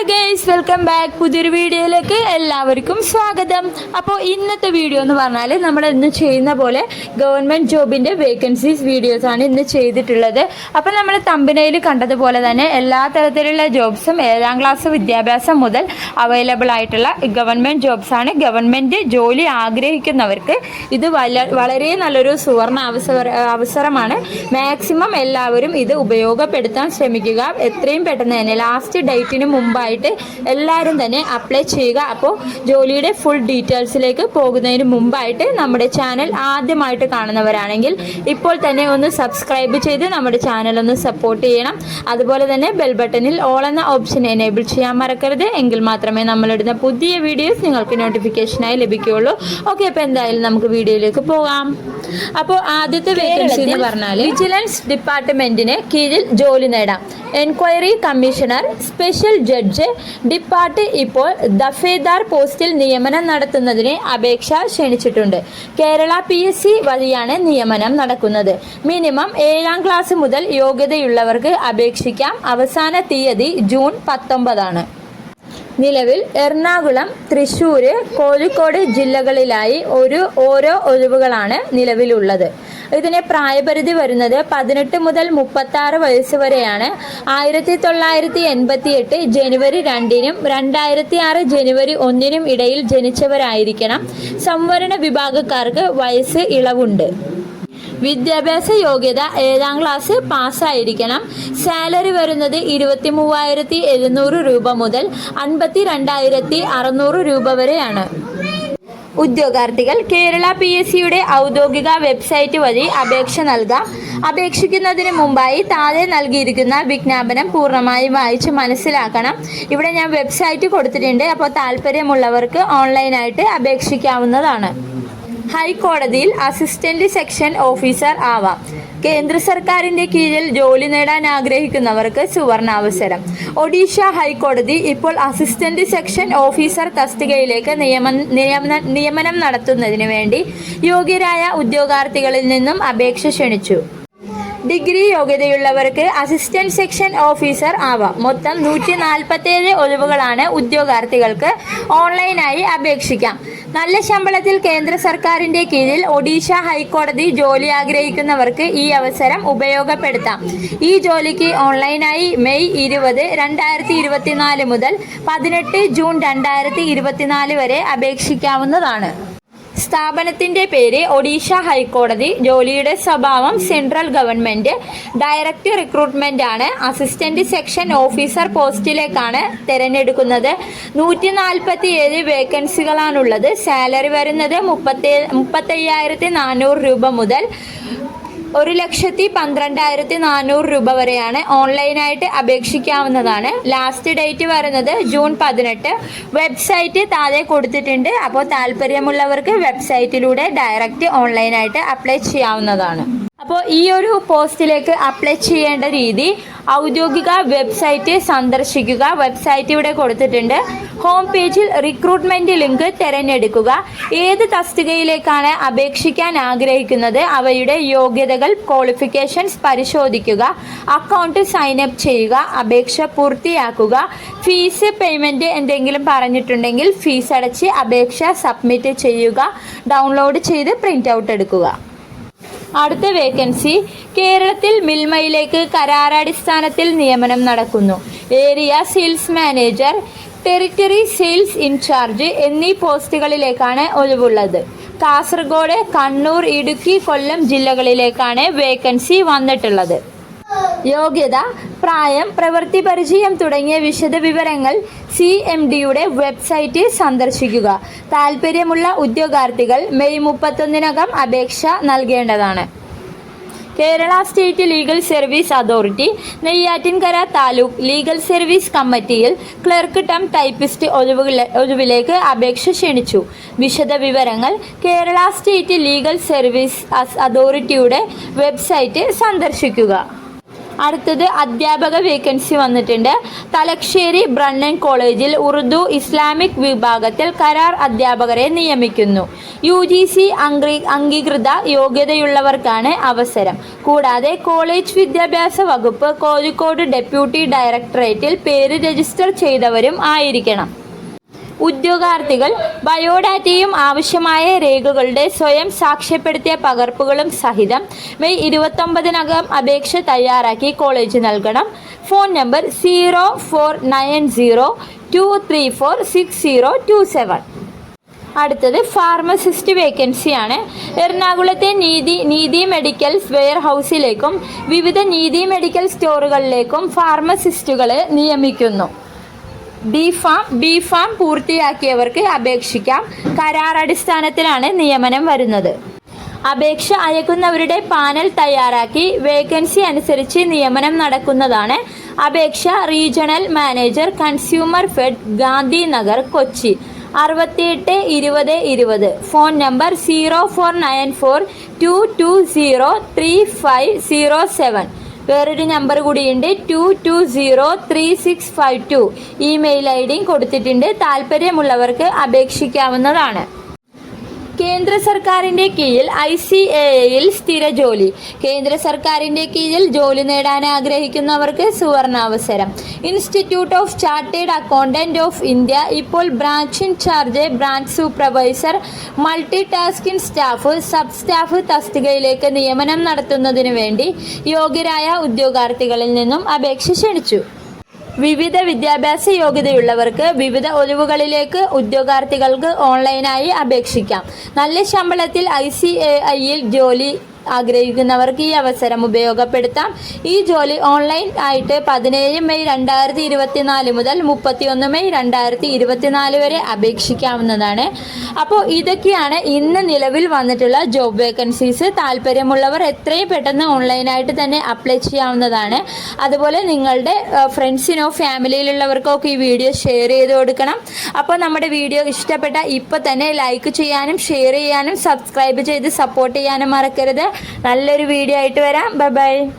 Hi welcome back പുതിയൊരു വീഡിയോയിലേക്ക് എല്ലാവർക്കും സ്വാഗതം. അപ്പോൾ ഇന്നത്തെ വീഡിയോ എന്ന് പറഞ്ഞാൽ നമ്മൾ ഇന്ന് ചെയ്യുന്ന പോലെ ഗവൺമെന്റ് ജോബിന്റെ വേക്കൻസീസ് വീഡിയോസാണ് ഇന്ന് ചെയ്തിട്ടുള്ളത്. അപ്പോൾ നമ്മൾ തമ്പിനയിൽ കണ്ടതുപോലെ തന്നെ എല്ലാ തരത്തിലുള്ള ജോബ്സും ഏഴാം ക്ലാസ് വിദ്യാഭ്യാസം മുതൽ അവൈലബിൾ ആയിട്ടുള്ള ഗവൺമെന്റ് ജോബ്സാണ് ഗവൺമെന്റ് ജോലി ആഗ്രഹിക്കുന്നവർക്ക് ഇത് വളരെ നല്ലൊരു സുവർണ അവസര അവസരമാണ്. മാക്സിമം എല്ലാവരും ഇത് ഉപയോഗപ്പെടുത്താൻ ശ്രമിക്കുക. എത്രയും പെട്ടെന്ന് തന്നെ ലാസ്റ്റ് ഡേറ്റിന് മുമ്പായിട്ട് എല്ലാവരും തന്നെ അപ്ലൈ ചെയ്യുക. അപ്പോൾ ജോലിയുടെ ഫുൾ ഡീറ്റെയിൽസിലേക്ക് പോകുന്നതിന് മുമ്പായിട്ട് നമ്മുടെ ചാനൽ ആദ്യമായിട്ട് കാണുന്നവരാണെങ്കിൽ ഇപ്പോൾ തന്നെ ഒന്ന് സബ്സ്ക്രൈബ് ചെയ്ത് നമ്മുടെ ചാനൽ ഒന്ന് സപ്പോർട്ട് ചെയ്യണം. അതുപോലെ തന്നെ ബെൽ ബട്ടണിൽ ഓൾ എന്ന ഓപ്ഷൻ എനേബിൾ ചെയ്യാൻ മറക്കരുത്. എങ്കിൽ മാത്രമേ നമ്മളിടുന്ന പുതിയ വീഡിയോസ് നിങ്ങൾക്ക് നോട്ടിഫിക്കേഷനായി ലഭിക്കുകയുള്ളൂ. ഓക്കെ അപ്പോൾ എന്തായാലും നമുക്ക് വീഡിയോയിലേക്ക് പോകാം. അപ്പോൾ ആദ്യത്തെ വേക്കൻസി എന്ന് പറഞ്ഞാൽ വിജിലൻസ് ഡിപ്പാർട്ട്മെന്റിന് കീഴിൽ ജോലി നേടാം. Enquiry commissioner special judge depart ഇപ്പോൾ ദഫേദാർ പോസ്റ്റിൽ നിയമനം നടത്തുന്നതിന് അപേക്ഷ ക്ഷണിച്ചിട്ടുണ്ട്. കേരള പി എസ് സി വഴിയാണ് നിയമനം നടക്കുന്നത്. മിനിമം ഏഴാം ക്ലാസ് മുതൽ യോഗ്യതയുള്ളവർക്ക് അപേക്ഷിക്കാം. അവസാന തീയതി ജൂൺ പത്തൊമ്പതാണ്. നിലവിൽ എറണാകുളം തൃശ്ശൂർ കോഴിക്കോട് ജില്ലകളിലായി ഒരു ഓരോ ഒഴിവുകളാണ് നിലവിലുള്ളത്. ഇതിന് പ്രായപരിധി വരുന്നത് പതിനെട്ട് മുതൽ മുപ്പത്തി ആറ് വയസ്സ് വരെയാണ്. ആയിരത്തി തൊള്ളായിരത്തി എൺപത്തി എട്ട് ജനുവരി രണ്ടിനും രണ്ടായിരത്തി ആറ് ജനുവരി ഒന്നിനും ഇടയിൽ ജനിച്ചവരായിരിക്കണം. സംവരണ വിഭാഗക്കാർക്ക് വയസ്സ് ഇളവുണ്ട്. വിദ്യാഭ്യാസ യോഗ്യത ഏഴാം ക്ലാസ് പാസ്സായിരിക്കണം. സാലറി വരുന്നത് ഇരുപത്തി മൂവായിരത്തി എഴുന്നൂറ് രൂപ മുതൽ അൻപത്തി രണ്ടായിരത്തി അറുന്നൂറ് രൂപ വരെയാണ്. ഉദ്യോഗാർത്ഥികൾ കേരള പി എസ് സിയുടെ ഔദ്യോഗിക വെബ്സൈറ്റ് വഴി അപേക്ഷ നൽകാം. അപേക്ഷിക്കുന്നതിന് മുമ്പായി താഴെ നൽകിയിരിക്കുന്ന വിജ്ഞാപനം പൂർണമായി വായിച്ച് മനസ്സിലാക്കണം. ഇവിടെ ഞാൻ വെബ്സൈറ്റ് കൊടുത്തിട്ടുണ്ട്. അപ്പോൾ താല്പര്യമുള്ളവർക്ക് ഓൺലൈനായിട്ട് അപേക്ഷിക്കാവുന്നതാണ്. ഹൈക്കോടതിയിൽ അസിസ്റ്റന്റ് സെക്ഷൻ ഓഫീസർ ആവാം. കേന്ദ്ര സർക്കാരിന്റെ കീഴിൽ ജോലി നേടാൻ ആഗ്രഹിക്കുന്നവർക്ക് സുവർണ അവസരം ഒഡീഷ ഹൈക്കോടതി ഇപ്പോൾ അസിസ്റ്റന്റ് സെക്ഷൻ ഓഫീസർ തസ്തികയിലേക്ക് നിയമന- നടത്തുന്നതിന് വേണ്ടി യോഗ്യരായ ഉദ്യോഗാർത്ഥികളിൽ നിന്നും അപേക്ഷ ക്ഷണിച്ചു. ഡിഗ്രി യോഗ്യതയുള്ളവർക്ക് അസിസ്റ്റന്റ് സെക്ഷൻ ഓഫീസർ ആവാം. മൊത്തം നൂറ്റി നാൽപ്പത്തേഴ് ഒഴിവുകളാണ് ഉദ്യോഗാർത്ഥികൾക്ക് ഓൺലൈനായി അപേക്ഷിക്കാം. നല്ല ശമ്പളത്തിൽ കേന്ദ്ര സർക്കാരിന്റെ കീഴിൽ ഒഡീഷ ഹൈക്കോടതി ജോലി ആഗ്രഹിക്കുന്നവർക്ക് ഈ അവസരം ഉപയോഗപ്പെടുത്താം. ഈ ജോലിക്ക് ഓൺലൈനായി മെയ് ഇരുപത് രണ്ടായിരത്തി ഇരുപത്തിനാല് മുതൽ പതിനെട്ട് ജൂൺ രണ്ടായിരത്തി ഇരുപത്തിനാല് വരെ അപേക്ഷിക്കാവുന്നതാണ്. സ്ഥാപനത്തിന്റെ പേര് ഒഡീഷ ഹൈക്കോടതി. ജോലിയുടെ സ്വഭാവം സെൻട്രൽ ഗവൺമെന്റ്. ഡയറക്റ്റ് റിക്രൂട്ട്മെന്റ് ആണ്. അസിസ്റ്റന്റ് സെക്ഷൻ ഓഫീസർ പോസ്റ്റിലേക്കാണ് തിരഞ്ഞെടുക്കുന്നത്. നൂറ്റി നാൽപ്പത്തി ഏഴ് വേക്കൻസികളാണുള്ളത്. സാലറി വരുന്നത് മുപ്പത്തി മുപ്പത്തയ്യായിരത്തി നാനൂറ് രൂപ മുതൽ ഒരു ലക്ഷത്തി പന്ത്രണ്ടായിരത്തി നാനൂറ് രൂപ വരെയാണ് ഓൺലൈനായിട്ട് അപേക്ഷിക്കാവുന്നതാണ്. ലാസ്റ്റ് ഡേറ്റ് വരുന്നത് ജൂൺ പതിനെട്ട്. വെബ്സൈറ്റ് താഴെ കൊടുത്തിട്ടുണ്ട്. അപ്പോൾ താല്പര്യമുള്ളവർക്ക് വെബ്സൈറ്റിലൂടെ ഡയറക്റ്റ് ഓൺലൈനായിട്ട് അപ്ലൈ ചെയ്യാവുന്നതാണ്. അപ്പോൾ ഈ ഒരു പോസ്റ്റിലേക്ക് അപ്ലൈ ചെയ്യേണ്ട രീതി ഔദ്യോഗിക വെബ്സൈറ്റ് സന്ദർശിക്കുക. വെബ്സൈറ്റ് ഇവിടെ കൊടുത്തിട്ടുണ്ട്. ഹോം പേജിൽ റിക്രൂട്ട്മെന്റ് ലിങ്ക് തിരഞ്ഞെടുക്കുക. ഏത് തസ്തികയിലേക്കാണ് അപേക്ഷിക്കാൻ ആഗ്രഹിക്കുന്നത്? അവയുടെ യോഗ്യതകൾ ക്വാളിഫിക്കേഷൻസ് പരിശോധിക്കുക. അക്കൗണ്ട് സൈൻ അപ്പ് ചെയ്യുക. അപേക്ഷ പൂർത്തിയാക്കുക. ഫീസ് പേയ്മെന്റ് എന്തെങ്കിലും പറഞ്ഞിട്ടുണ്ടെങ്കിൽ ഫീസ് അടച്ച് അപേക്ഷ സബ്മിറ്റ് ചെയ്യുക. ഡൗൺലോഡ് ചെയ്ത് പ്രിന്റ് ഔട്ട് എടുക്കുക. അടുത്ത വേക്കൻസി കേരളത്തിൽ മിൽമയിലേക്ക് കരാറടിസ്ഥാനത്തിൽ നിയമനം നടക്കുന്നു. Area sales manager territory sales in charge എന്നീ പോസ്റ്റുകളിലേക്കാണ് ഒഴിവുള്ളത്. കാസർഗോഡ് കണ്ണൂർ ഇടുക്കി കൊല്ലം ജില്ലകളിലേക്കാണ് വേക്കൻസി വന്നിട്ടുള്ളത്. യോഗ്യത പ്രായം പ്രവൃത്തി പരിചയം തുടങ്ങിയ വിശദ വിവരങ്ങൾ സി എം ഡിയുടെ വെബ്സൈറ്റ് സന്ദർശിക്കുക. താൽപ്പര്യമുള്ള ഉദ്യോഗാർത്ഥികൾ മെയ് മുപ്പത്തൊന്നിനകം അപേക്ഷ നൽകേണ്ടതാണ്. Kerala state legal service authority Neyyattinkara taluk legal service കമ്മിറ്റിയിൽ ക്ലർക്ക് ടം ടൈപ്പിസ്റ്റ് ഒഴിവിലേക്ക് അപേക്ഷ ക്ഷണിച്ചു. വിശദ വിവരങ്ങൾ കേരള സ്റ്റേറ്റ് ലീഗൽ സർവീസ് അതോറിറ്റിയുടെ വെബ്സൈറ്റ് സന്ദർശിക്കുക. അടുത്തത് അധ്യാപക വേക്കൻസി വന്നിട്ടുണ്ട്. തലശ്ശേരി ബ്രണ്ണൻ കോളേജിൽ ഉറുദു ഇസ്ലാമിക് വിഭാഗത്തിൽ കരാർ അധ്യാപകരെ നിയമിക്കുന്നു. യു ജി സി അംഗീകൃത യോഗ്യതയുള്ളവർക്കാണ് അവസരം. കൂടാതെ കോളേജ് വിദ്യാഭ്യാസ വകുപ്പ് കോഴിക്കോട് ഡെപ്യൂട്ടി ഡയറക്ടറേറ്റിൽ പേര് രജിസ്റ്റർ ചെയ്തവരും ആയിരിക്കണം. ഉദ്യോഗാർത്ഥികൾ ബയോഡാറ്റയും ആവശ്യമായ രേഖകളുടെ സ്വയം സാക്ഷ്യപ്പെടുത്തിയ പകർപ്പുകളും സഹിതം മെയ് ഇരുപത്തൊമ്പതിനകം അപേക്ഷ തയ്യാറാക്കി കോളേജ് നൽകണം. Phone number zero four nine zero two three four six zero two seven. അടുത്തത് ഫാർമസിസ്റ്റ് വേക്കൻസിയാണ്. എറണാകുളത്തെ നീതി നീതി മെഡിക്കൽസ് വെയർ ഹൗസിലേക്കും വിവിധ നീതി മെഡിക്കൽ സ്റ്റോറുകളിലേക്കും ഫാർമസിസ്റ്റുകളെ നിയമിക്കുന്നു. ബി ഫാം ബി ഫാം പൂർത്തിയാക്കിയവർക്ക് അപേക്ഷിക്കാം. കരാർ അടിസ്ഥാനത്തിലാണ് നിയമനം വരുന്നത്. അപേക്ഷ അയക്കുന്നവരുടെ പാനൽ തയ്യാറാക്കി വേക്കൻസി അനുസരിച്ച് നിയമനം നടക്കുന്നതാണ്. അപേക്ഷ regional manager consumer fed Gandhinagar Kochi. അറുപത്തിയെട്ട് ഇരുപത് ഇരുപത്. Phone number zero four nine four two two zero three five zero seven. വേറൊരു നമ്പർ കൂടിയുണ്ട് two two zero three six five two email I ഡിയും കൊടുത്തിട്ടുണ്ട്. താല്പര്യമുള്ളവർക്ക് അപേക്ഷിക്കാവുന്നതാണ്. കേന്ദ്ര സർക്കാരിന്റെ കീഴിൽ ഐ സി എ എയിൽ സ്ഥിര ജോലി. കേന്ദ്ര സർക്കാരിന്റെ കീഴിൽ ജോലി നേടാൻ ആഗ്രഹിക്കുന്നവർക്ക് സുവർണാവസരം. Institute of chartered accountant of India ഇപ്പോൾ branch in charge branch supervisor multi tasking staff sub staff തസ്തികയിലേക്ക് നിയമനം നടത്തുന്നതിനു വേണ്ടി യോഗ്യരായ ഉദ്യോഗാർത്ഥികളിൽ നിന്നും അപേക്ഷ ക്ഷണിച്ചു. വിവിധ വിദ്യാഭ്യാസ യോഗ്യതയുള്ളവർക്ക് വിവിധ ഒഴിവുകളിലേക്ക് ഉദ്യോഗാർത്ഥികൾക്ക് ഓൺലൈനായി അപേക്ഷിക്കാം. നല്ല ശമ്പളത്തിൽ ഐ സി എ ഐയിൽ ജോലി ആഗ്രഹിക്കുന്നവർക്ക് ഈ അവസരം ഉപയോഗപ്പെടുത്താം. ഈ ജോലി ഓൺലൈൻ ആയിട്ട് പതിനേഴ് മെയ് രണ്ടായിരത്തി ഇരുപത്തിനാല് മുതൽ മുപ്പത്തിയൊന്ന് മെയ് രണ്ടായിരത്തി ഇരുപത്തിനാല് വരെ അപേക്ഷിക്കാവുന്നതാണ്. അപ്പോൾ ഇതൊക്കെയാണ് ഇന്ന് നിലവിൽ വന്നിട്ടുള്ള ജോബ് വേക്കൻസീസ്. താല്പര്യമുള്ളവർ എത്രയും പെട്ടെന്ന് ഓൺലൈനായിട്ട് തന്നെ അപ്ലൈ ചെയ്യാവുന്നതാണ്. അതുപോലെ നിങ്ങളുടെ ഫ്രണ്ട്സിനോ ഫാമിലിയിലുള്ളവർക്കോ ഒക്കെ ഈ വീഡിയോ ഷെയർ ചെയ്ത് കൊടുക്കണം. അപ്പോൾ നമ്മുടെ വീഡിയോ ഇഷ്ടപ്പെട്ട ഇപ്പോൾ തന്നെ ലൈക്ക് ചെയ്യാനും ഷെയർ ചെയ്യാനും സബ്സ്ക്രൈബ് ചെയ്ത് സപ്പോർട്ട് ചെയ്യാനും മറക്കരുത്. നല്ലൊരു വീഡിയോ ആയിട്ട് വരാം. Bye bye